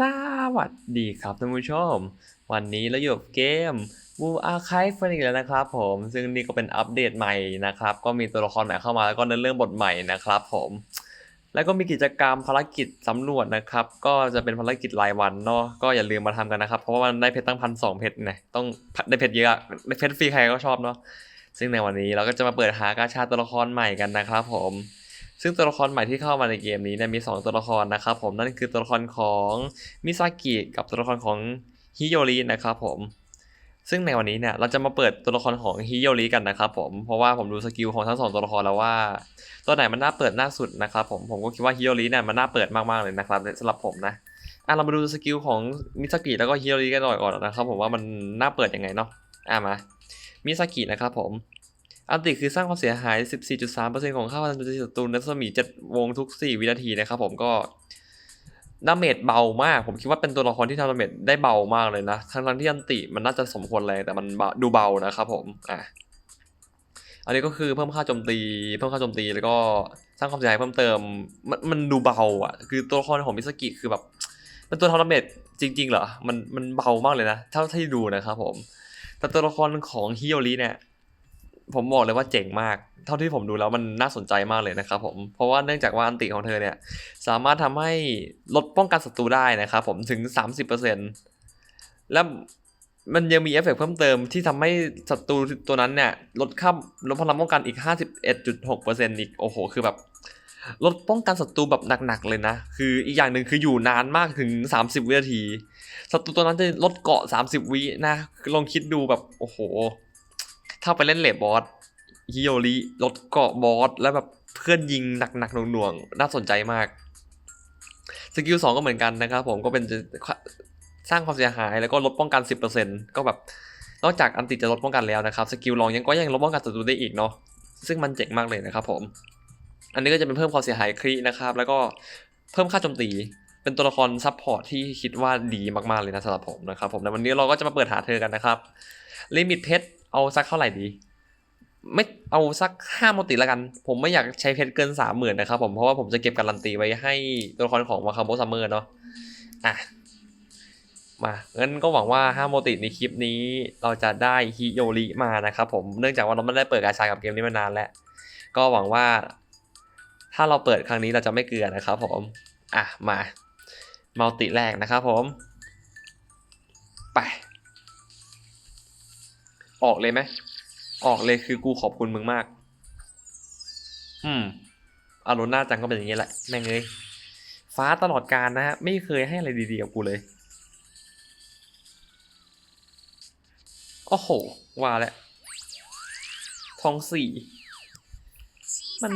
สวัสดีครับท่านผู้ชม วันนี้เราอยู่กับเกม Blue Archive กันอีกแล้วนะครับผมซึ่งนี่ก็เป็นอัปเดตใหม่นะครับ ก็มีตัวละครใหม่เข้ามาแล้วก็เนื้อเรื่องบทใหม่นะครับผมแล้วก็มีกิจกรรมภารกิจสำรวจนะครับ ก็จะเป็นภารกิจรายวันเนาะก็อย่าลืมมาทำกันนะครับ เพราะว่ามันได้เพชรตั้งพันสองเพชรไงต้องได้เพชรเยอะอะได้เพชรฟรีใครก็ชอบเนาะซึ่งในวันนี้เราก็จะมาเปิดหากาชาตัวละครใหม่กันนะครับผม ซึ่งตัวละครใหม่ที่เข้ามาในเกมนี้เนี่ยมี 2 ตัวละครนะครับผมนั่นคือตัวละครของมิซากิกับตัวละครของฮิโยรินะครับผมซึ่งในวันนี้เนี่ยเราจะมาเปิดตัวละครของฮิโยริกันนะครับผมเพราะว่าผมดูสกิลของทั้งสองตัวละครแล้วว่า ตัวไหนมันน่าเปิดน่าสุดนะครับผมผมก็คิดว่าฮิโยริเนี่ยมันน่าเปิดมากๆเลยนะครับสำหรับผมนะอะเรามาดูสกิลของมิซากิแล้วก็ฮิโยริกันหน่อยก่อนนะครับผมว่ามันน่าเปิดยังไงเนาะอะมามิซากินะครับผม อันติคือสร้างความเสียหาย 14.3%ของค่าพลังจมตีศัตรูในรัศมี7วงทุก 4 วินาทีนะครับผมก็ดาเมจเบามาก ผมคิดว่าเป็นตัวละครที่ทำดาเมจได้เบามากเลยนะ ทั้งที่อันติมันน่าจะสมควรแรงแต่มันดูเบานะครับผม อะ อันนี้ก็คือเพิ่มค่าโจมตี เพิ่มค่าโจมตีแล้วก็สร้างความเสียหายเพิ่มเติม มันมันดูเบาอะ คือตัวละครของมิสกิคือแบบเป็นตัวทำดาเมจจริง ๆ เหรอ มันมันเบามากเลยนะ เท่าที่ดูนะครับผม แต่ตัวละครของฮิโยริเนี่ย ผมบอกเลยว่าเจ๋งมาก เท่าที่ผมดูแล้วมันน่าสนใจมากเลยนะครับผม เพราะว่าเนื่องจากว่าอันติของเธอเนี่ย สามารถทำให้ลดป้องกันศัตรูได้นะครับผมถึง 30%และมันยังมีเอฟเฟกต์เพิ่มเติมที่ทำให้ศัตรูตัวนั้นเนี่ย ลดค่าลดพลังป้องกันอีก 51.6%อีกโอ้โห คือแบบลดป้องกันศัตรูแบบหนักๆเลยนะ คืออีกอย่างหนึ่งคืออยู่นานมากถึง 30 วินาทีศัตรูตัวนั้นจะลดเกาะ 30 วินะลองคิดดูแบบโอ้โห ถ้าไปเล่นเลดบอสฮิโยริลดเกาะบอสแล้วแบบเพื่อนยิงหนักๆหน่วงๆน่าสนใจมากสกิลสองก็เหมือนกันนะครับผมก็เป็นจะสร้างความเสียหายแล้วก็ลดป้องกัน 10%ก็แบบนอกจากอันติจะลดป้องกันแล้วนะครับสกิลรองยังก็ยังลดป้องกันศัตรูได้อีกเนาะซึ่งมันเจ๋งมากเลยนะครับผมอันนี้ก็จะเป็นเพิ่มความเสียหายครีนะครับ แล้วก็เพิ่มค่าโจมตีเป็นตัวละครซับพอร์ตที่คิดว่าดีมากๆเลยนะสำหรับผมนะครับผมในวันนี้เราก็จะมาเปิดหาเธอกันนะครับลิมิตเพชร เอาสักเท่าไหร่ดี ไม่เอาสักห้าโมติละกัน ผมไม่อยากใช้เพชรเกินสามหมื่นนะครับผมเพราะว่าผมจะเก็บการันตีไว้ให้ตัวละครของวาคาโมซัมเมอร์เนาะอะมางั้นก็หวังว่าห้าโมติในคลิปนี้เราจะได้ฮิโยริมานะครับผมเนื่องจากว่าเราไม่ได้เปิดกาชากับเกมนี้มานานแล้ว ก็หวังว่าถ้าเราเปิดครั้งนี้เราจะไม่เกลือนะครับผม อะ มา มัลติแรกนะครับผม ไป ออกเลยไหมออกเลยคือกูขอบคุณมึงมาก อืมอารมณ์หน้าจังก็เป็นอย่างนี้แหละแม่งเลยฟ้าตลอดการนะฮะไม่เคยให้อะไรดีๆกับกูเลยโอ้โหว่าแล้วทองสี่มัน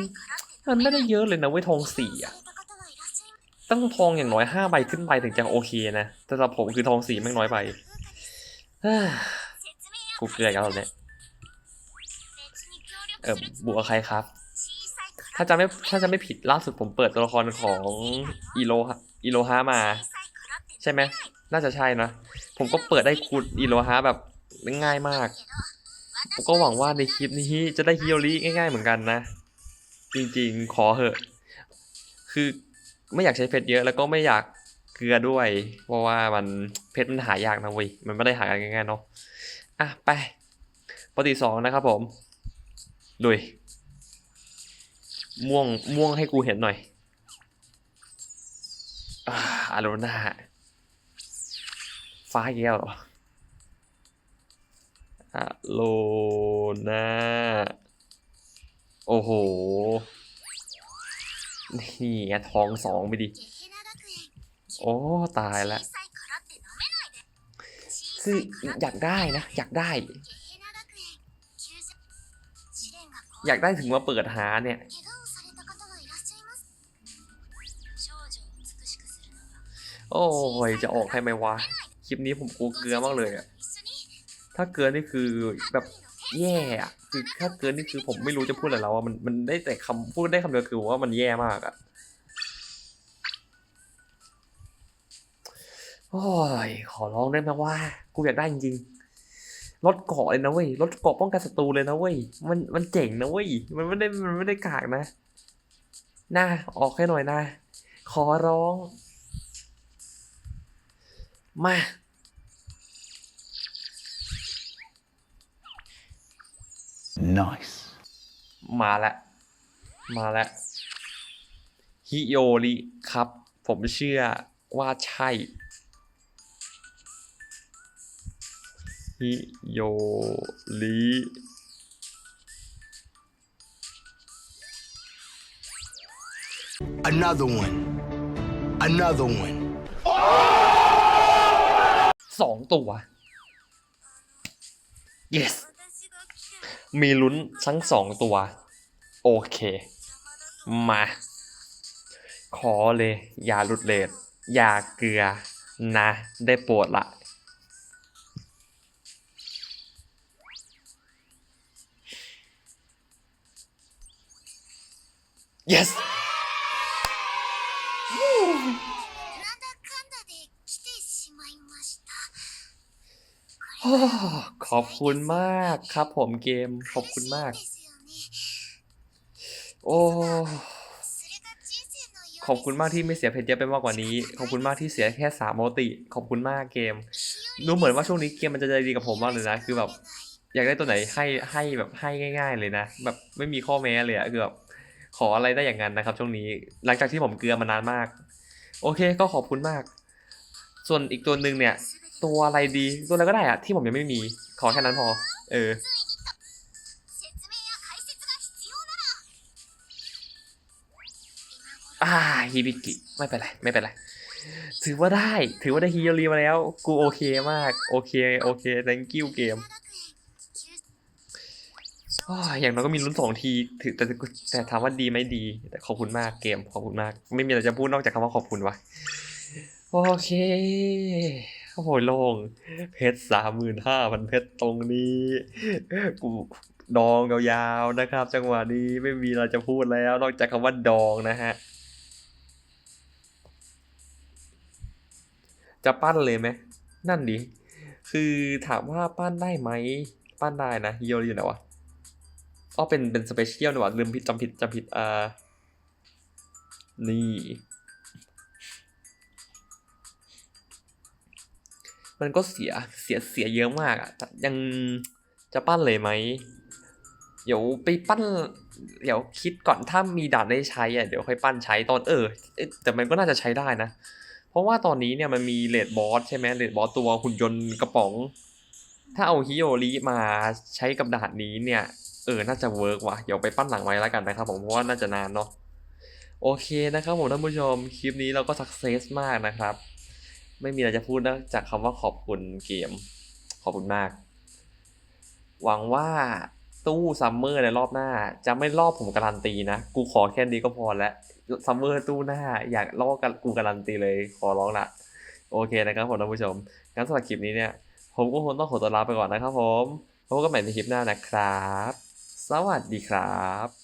มันไม่ได้เยอะเลยนะเว้ยทองสี่อะต้องทองอย่างน้อยห้าใบขึ้นไปถึงจะโอเคนะแต่สำหรับผมคือทองสี่ไม่งน้อยไปเฮ้ย กูเกลือกันแล้วเนี่ยเออบัวใครครับ ถ้าจะไม่ถ้าจะไม่ผิดล่าสุดผมเปิดตัวละครของอีโลฮะอีโลฮามา ใช่ไหมน่าจะใช่นะ ผมก็เปิดได้คูดอีโลฮาแบบง่ายมาก ผมก็หวังว่าในคลิปนี้จะได้ฮิโอริง่ายๆเหมือนกันนะ จริงๆขอเหอะ คือไม่อยากใช้เพชรเยอะแล้วก็ไม่อยากเกลือด้วย เพราะว่ามันเพชรมันหายากนะเว้ยมันไม่ได้หากันง่ายๆเนาะ อะไปปกติสองนะครับผมดุยม่วงม่วงให้กูเห็นหน่อยอ่าอารนาฟ้าอีกแล้วหรออะโลนาโอ้โห นี่ไงทองสองไปดิ โอ้ ตายละ คืออยากได้นะ อยากได้ อยากได้ถึงมาเปิดหาเนี่ย โอ้ยจะออกให้ไหมวะ คลิปนี้ผมกลัวเกลือมากเลยอะถ้าเกลือนี่คือแบบแย่อะคือถ้าเกลือนี่คือผมไม่รู้จะพูดอะไรแล้วว่ามันมันได้แต่คำพูดได้คำเดียวคือว่ามันแย่มากอะ โอ้ยขอร้องได้ไหมว่า กูอยากได้จริงๆลดเกาะเลยนะเว้ยลดเกาะป้องกันศัตรูเลยนะเว้ยมันมันเจ๋งนะเว้ยมันไม่ได้มันไม่ได้กากนะน่าออกให้หน่อยนะ ขอร้อง มา Nice. มาแล้วมาแล้วฮิโยริครับ ผมเชื่อว่าใช่ ฮิโยริ Another one. Another one. สองตัว yes มีลุ้นทั้งสองตัว โอเค มา ขอเลย อย่าหลุดเลทอย่าเกลือนะ ได้โปรดละ yes ขอบคุณมากครับผมเกมขอบคุณมาก โอ้ขอบคุณมากที่ไม่เสียเพชรเยอะไปมากกว่านี้ ขอบคุณมากที่เสียแค่สามโมติ ขอบคุณมากเกม ดูเหมือนว่าช่วงนี้เกมมันจะใจดีกับผมมากเลยนะ คือแบบ อยากได้ตัวไหนให้ให้แบบให้ง่าย ๆ เลยนะ แบบไม่มีข้อแม้เลยอะคือแบบ ขออะไรได้อย่างนั้นนะครับ ช่วงนี้หลังจากที่ผมเกลือมานานมาก โอเคก็ขอบคุณมาก ส่วนอีกตัวหนึ่งเนี่ย ตัวอะไรดีตัวอะไรก็ได้อะที่ผมยังไม่มี ขอแค่นั้นพอ เออฮิบิกิไม่เป็นไรไม่เป็นไรถือว่าได้ ถือว่าได้ฮิโยรีมาแล้ว กูโอเคมาก โอเค โอเค thank you เกม อ้าวอย่างน้อยก็มีลุ้นสองทีถือแต่แต่ถามว่าดีไหมดี แต่ขอบคุณมากเกมขอบคุณมาก ไม่มีอะไรจะพูดนอกจากคำว่าขอบคุณวะโอเคโอ้โหโล่งเพชรสามหมื่นห้าพันเพชรตรงนี้กูดองยาวๆนะครับ จังหวะนี้ไม่มีอะไรจะพูดแล้ว นอกจากคำว่าดองนะฮะ จะปั้นเลยไหมนั่นดิคือถามว่าปั้นได้ไหม ปั้นได้นะโยริอยู่ไหนวะ อ๋อเป็นเป็นสเปเชียลนี่หว่าลืมผิดจำผิดจำผิดอ่านี่ มันก็เสียเสียเสียเยอะมากอะยังจะปั้นเลยไหมเดี๋ยวไปปั้น เดี๋ยวคิดก่อนถ้ามีด่านได้ใช้อะเดี๋ยวค่อยปั้นใช้ตอนเออแต่มันก็น่าจะใช้ได้นะ เพราะว่าตอนนี้เนี่ยมันมีเลดบอสใช่ไหมเลดบอสตัวหุ่นยนต์กระป๋อง ถ้าเอาฮิโยริมาใช้กับด่านนี้เนี่ย เออ น่าจะเวิร์กว่ะ เดี๋ยวไปปั้นหลังไว้แล้วกันนะครับผมเพราะว่าน่าจะนานเนาะ โอเคนะครับผมท่านผู้ชม คลิปนี้เราก็สักเซสมากนะครับ ไม่มีอะไรจะพูดนอกจากคำว่าขอบคุณเกม ขอบคุณมาก หวังว่าตู้ซัมเมอร์ในรอบหน้า จะไม่รอบผมการันตีนะ กูขอแค่นี้ก็พอแล้วซัมเมอร์ตู้หน้า อยากรอบกันกูการันตีเลย ขอร้องละโอเคนะครับผมท่านผู้ชม งั้นสำหรับคลิปนี้เนี่ย ผมก็คงต้องขอตัวลาไปก่อนนะครับผมพบกันใหม่ในคลิปหน้านะครับ สวัสดีครับ